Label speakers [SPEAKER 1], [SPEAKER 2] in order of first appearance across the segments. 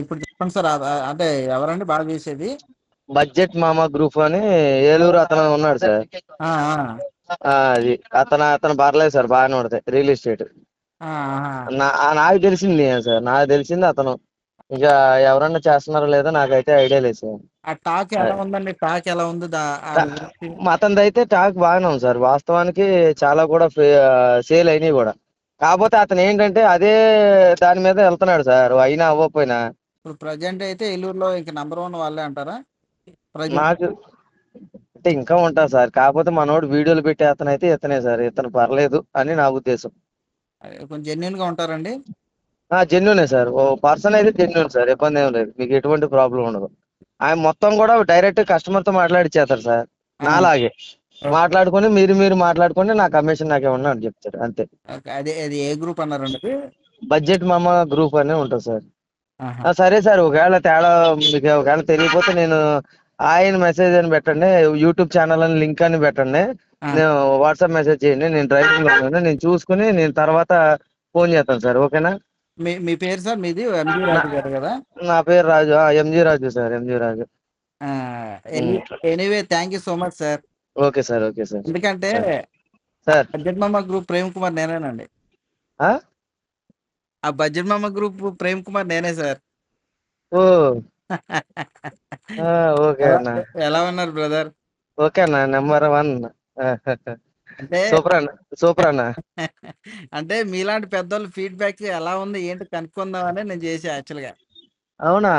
[SPEAKER 1] ఇప్పుడు చెప్పండి సార్. అంటే ఎవరండి బాగా చేసేది?
[SPEAKER 2] బడ్జెట్ మామ గ్రూప్ అని ఏలూరు అతను ఉన్నాడు సార్. అది. అతను అతను పర్లేదు సార్ బాగానే పడతాయి రియల్ ఎస్టేట్. నాకు తెలిసింది సార్ నాకు తెలిసింది అతను. ఇంకా ఎవరన్నా చేస్తున్నారో లేదో నాకైతే ఐడియా లేదు సార్.
[SPEAKER 1] ఆ టాక్ ఎలా ఉందండి? టాక్ ఎలా ఉంది?
[SPEAKER 2] అతనిది అయితే టాక్ బాగానే ఉంది సార్ వాస్తవానికి చాలా కూడా సేల్ అయినాయి కూడా. కాకపోతే అతను ఏంటంటే అదే దాని మీద వెళ్తున్నాడు సార్ అయినా అవ్వకపోయినా.
[SPEAKER 1] ఇప్పుడు ప్రజెంట్ అయితే ఏలూరులో ఇంక నంబర్ వన్ వాళ్ళే అంటారా?
[SPEAKER 2] నాకు అంటే ఇంకా ఉంటా సార్ కాకపోతే మనోడు వీడియోలు పెట్టే అతను అయితే ఇతనే సార్ ఇతను పర్లేదు అని నా ఉద్దేశం.
[SPEAKER 1] కొంచెం జెన్యున్గా ఉంటారండి?
[SPEAKER 2] జెన్యునే సార్ ఓ పర్సన్ అయితే జెన్యున్ సార్ ఇబ్బంది ఏం లేదు మీకు ఎటువంటి ప్రాబ్లం ఉండదు. ఆయన మొత్తం కూడా డైరెక్ట్ కస్టమర్తో మాట్లాడిచ్చేస్తారు సార్ నాలాగే. మాట్లాడుకొని మీరు మీరు మాట్లాడుకొని నా కమిషన్ నాకేమన్నా అని చెప్తారు అంతే.
[SPEAKER 1] ఓకే, అదే అది ఏ గ్రూప్ అన్నారండి అది?
[SPEAKER 2] బడ్జెట్ మామ గ్రూప్ అనే ఉంటుంది సార్. సరే సార్ ఒకవేళ తేడా మీకు ఒకవేళ తెలియకపోతే నేను ఆయన మెసేజ్ అని పెట్టండి యూట్యూబ్ ఛానల్ అని లింక్ అని పెట్టండి. నేను వాట్సాప్ మెసేజ్ చేయండి నేను డ్రైవింగ్లో ఉన్నాను నేను చూసుకుని నేను తర్వాత ఫోన్ చేస్తాను సార్ ఓకేనా?
[SPEAKER 1] మీ మీ పేరు సార్ మీది? ఎంజీ రాజు గారు కదా?
[SPEAKER 2] నా పేరు Raju MG Raju sir MG Raju.
[SPEAKER 1] Anyway thank you so much sir.
[SPEAKER 2] Okay sir okay sir.
[SPEAKER 1] ఎందుకంటే
[SPEAKER 2] సార్.
[SPEAKER 1] బడ్జెట్ మామ గ్రూప్ ప్రేమ్ కుమార్ నేనేనండి.
[SPEAKER 2] ఆ?
[SPEAKER 1] ఆ బడ్జెట్ మామ గ్రూప్ ప్రేమ్ కుమార్ నేనే సార్.
[SPEAKER 2] ఓ. ఓకే అన్న.
[SPEAKER 1] ఎలా ఉన్నారు బ్రదర్?
[SPEAKER 2] ఓకే అన్న నెంబర్ వన్.
[SPEAKER 1] అంటే
[SPEAKER 2] సూపర్ అన్న సూపర్ అన్న.
[SPEAKER 1] అంటే మీలాంటి పెద్దోళ్ళు ఫీడ్బ్యాక్ ఎలా ఉంది ఏంటి కనుక్కుందామని నేను చేసా యాక్చువల్గా
[SPEAKER 2] అవునా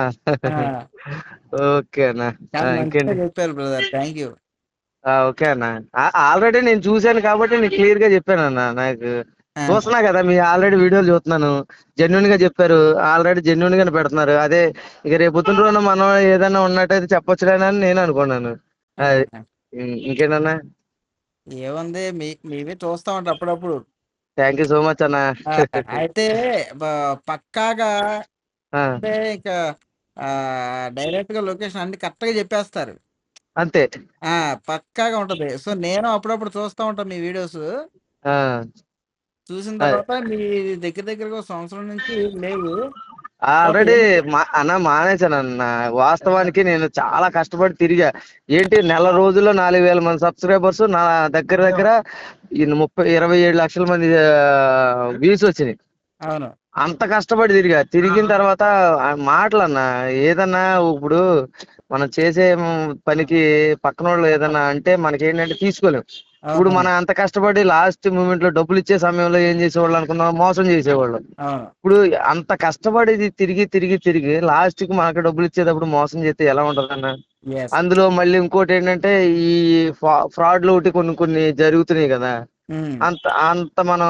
[SPEAKER 2] ఓకే అన్న.
[SPEAKER 1] చెప్పారు బ్రదర్ థ్యాంక్ యూ
[SPEAKER 2] ఓకే అన్న. ఆల్రెడీ నేను చూశాను కాబట్టి నీకు క్లియర్గా చెప్పాను అన్న. నాకు చూస్తున్నా కదా మీ ఆల్రెడీ వీడియోలు చూస్తున్నాను. జెన్యున్గా చెప్పారు. ఆల్రెడీ జెన్యున్ గానే పెడుతున్నారు. అదే ఇక రేపు పొద్దున్న రోజున మనం ఏదైనా ఉన్నట్టయితే చెప్పొచ్చులేనా అని నేను అనుకున్నాను. అది. ఇంకేనన్నా
[SPEAKER 1] ఏముంది మీ మీవే చూస్తా ఉంటారు అప్పుడప్పుడు.
[SPEAKER 2] థ్యాంక్ యూ సో మచ్ అన్న.
[SPEAKER 1] అయితే పక్కాగా అంటే ఇంకా డైరెక్ట్గా లొకేషన్ అన్ని కరెక్ట్గా చెప్పేస్తారు.
[SPEAKER 2] అంతే.
[SPEAKER 1] ఆ పక్కాగా ఉంటది. సో నేను అప్పుడప్పుడు చూస్తా ఉంటాను మీ వీడియోస్.
[SPEAKER 2] ఆ,
[SPEAKER 1] చూసిన తర్వాత మీ దగ్గర దగ్గరగా ఒక సంవత్సరం నుంచి లేవు.
[SPEAKER 2] ఆల్రెడీ అన్న మానేశాను అన్న. వాస్తవానికి నేను చాలా కష్టపడి తిరిగా. ఏంటి? నెల రోజుల్లో నాలుగు వేల మంది సబ్స్క్రైబర్స్ నా దగ్గర దగ్గర ముప్పై ఇరవై ఏడు లక్షల మంది వ్యూస్ వచ్చినాయి.
[SPEAKER 1] అవును.
[SPEAKER 2] అంత కష్టపడి తిరిగా. తిరిగిన తర్వాత మాటలు అన్న ఏదన్నా ఇప్పుడు మనం చేసే పనికి పక్కన వాళ్ళు ఏదన్నా అంటే మనకి ఏంటంటే తీసుకోలేం. ఇప్పుడు మనం అంత కష్టపడి లాస్ట్ మూమెంట్లో డబ్బులు ఇచ్చే సమయంలో ఏం చేసేవాళ్ళు అనుకున్నాం మోసం చేసేవాళ్ళు. ఇప్పుడు అంత కష్టపడి తిరిగి తిరిగి తిరిగి లాస్ట్కి మనకు డబ్బులు ఇచ్చేటప్పుడు మోసం చేస్తే ఎలా ఉంటది అన్న
[SPEAKER 1] ఎస్
[SPEAKER 2] అందులో మళ్ళీ ఇంకోటి ఏంటంటే ఈ ఫ్రాడ్లు ఒకటి కొన్ని కొన్ని జరుగుతున్నాయి కదా? అంత అంత మనం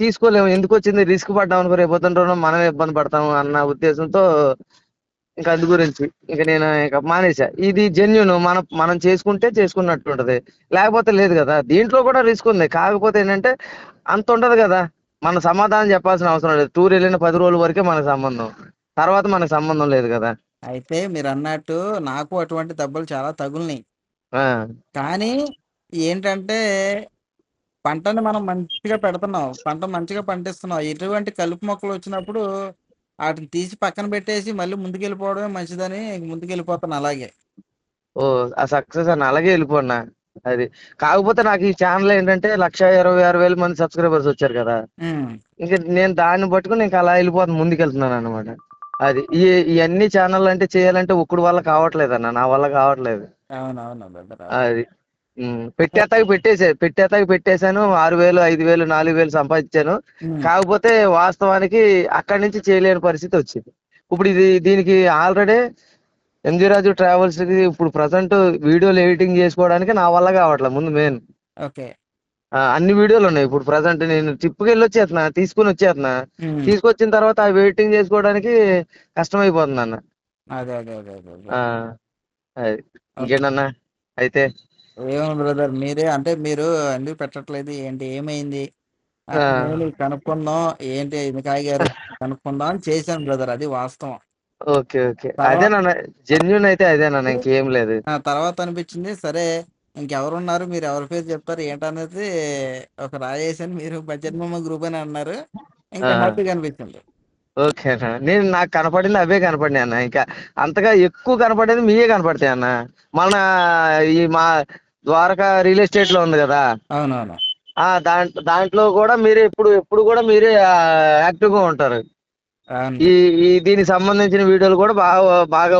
[SPEAKER 2] తీసుకోలేము ఎందుకు వచ్చింది? రిస్క్ పడ్డాం అనుకో రేపు పొద్దున్న రోజున మనమే ఇబ్బంది పడతాము అన్న ఉద్దేశంతో ఇంకా అందు గురించి ఇంకా నేను ఇక మానేసా. ఇది జెన్యున్ మనం మనం చేసుకుంటే చేసుకున్నట్టు ఉంటది లేకపోతే లేదు కదా. దీంట్లో కూడా రిస్క్ ఉంది. కాకపోతే ఏంటంటే అంత ఉండదు కదా. మన సమాధానం చెప్పాల్సిన అవసరం లేదు. టూర్ వెళ్ళిన పది రోజుల వరకే మనకు సంబంధం. తర్వాత మనకు సంబంధం లేదు కదా.
[SPEAKER 1] అయితే మీరు అన్నట్టు నాకు అటువంటి దెబ్బలు చాలా తగులున్నాయి
[SPEAKER 2] ఆ,
[SPEAKER 1] కానీ ఏంటంటే పంటని మనం మంచిగా పెడుతున్నాం. పంట మంచిగా పండిస్తున్నాం. ఎటువంటి కలుపు మొక్కలు వచ్చినప్పుడు వాటిని తీసి పక్కన పెట్టేసి మళ్ళీ ముందుకెళ్ళిపోవడమే మంచిదని ముందుకెళ్ళిపోతాను అలాగే.
[SPEAKER 2] ఓ ఆ సక్సెస్ అని అలాగే వెళ్ళిపోన్నా. అది కాకపోతే నాకు ఈ ఛానల్ ఏంటంటే లక్ష ఇరవై ఆరు వేల మంది సబ్స్క్రైబర్స్ వచ్చారు కదా. ఇంకా నేను దాన్ని పట్టుకుని ఇంకా అలా వెళ్ళిపోతాను ముందుకెళ్తున్నాను అనమాట అది ఈ ఇవన్నీ ఛానల్ అంటే చేయాలంటే ఒక్కడి వల్ల కావట్లేదు అన్న నా వల్ల కావట్లేదు.
[SPEAKER 1] అవునవును.
[SPEAKER 2] అది. ఉమ్, పెట్టేస్తాకి పెట్టేసా పెట్టేస్తాకి పెట్టేశాను ఆరు వేలు ఐదు వేలు నాలుగు వేలు సంపాదించాను. కాకపోతే వాస్తవానికి అక్కడి నుంచి చేయలేని పరిస్థితి వచ్చింది. ఇప్పుడు ఇది దీనికి ఆల్రెడీ ఎంజీ రాజు ట్రావెల్స్కి ఇప్పుడు ప్రజెంట్ వీడియోలు ఎడిటింగ్ చేసుకోవడానికి నా వల్ల కావట్లేదు ముందు మెయిన్.
[SPEAKER 1] ఓకే.
[SPEAKER 2] అన్ని వీడియోలు ఉన్నాయి ఇప్పుడు ప్రజెంట్. నేను ట్రిప్కి వెళ్ళి వచ్చేస్తున్నా తీసుకుని వచ్చేస్తున్నా. తీసుకొచ్చిన తర్వాత ఆ వెయిటింగ్ చేసుకోవడానికి కష్టం అయిపోతుంది అన్న
[SPEAKER 1] అదే అదే అదే అదే.
[SPEAKER 2] ఇంకేంటన్నా? అయితే
[SPEAKER 1] ఏమో బ్రదర్ మీరే అంటే మీరు ఎందుకు పెట్టట్లేదు? ఏంటి? ఏమైంది? కనుక్కుందాం. ఏంటి? ఎందుకాయ గారు కనుక్కుందాం అని చేశాను బ్రదర్ అది వాస్తవం.
[SPEAKER 2] Okay okay. అదేనన్న జెన్యున్ అయితే ఇంకేం లేదు.
[SPEAKER 1] తర్వాత అనిపించింది సరే ఇంకెవరున్నారు? మీరు ఎవరి పేరు చెప్తారు ఏంటనేది ఒక రాయేసని మీరు బడ్జెట్ మమ్మ గ్రూప్ అని అన్నారు. ఇంకా. హ్యాపీగా అనిపించింది.
[SPEAKER 2] ఓకే అన్న. నేను నాకు కనపడింది అవే కనపడినాయి అన్న. ఇంకా అంతగా ఎక్కువ కనపడేది మీయే కనపడతాయి అన్న. మన ఈ మా ద్వారకా రియల్ ఎస్టేట్లో ఉంది కదా.
[SPEAKER 1] అవునవును.
[SPEAKER 2] ఆ దాంట్లో దాంట్లో కూడా మీరే ఎప్పుడు ఎప్పుడు కూడా మీరే యాక్టివ్గా ఉంటారు. ఈ ఈ దీనికి సంబంధించిన వీడియోలు కూడా బాగా బాగా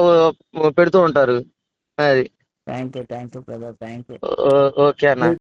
[SPEAKER 2] పెడుతూ ఉంటారు. అది.
[SPEAKER 1] Thank you thank you brother thank you
[SPEAKER 2] oh- okay అన్న.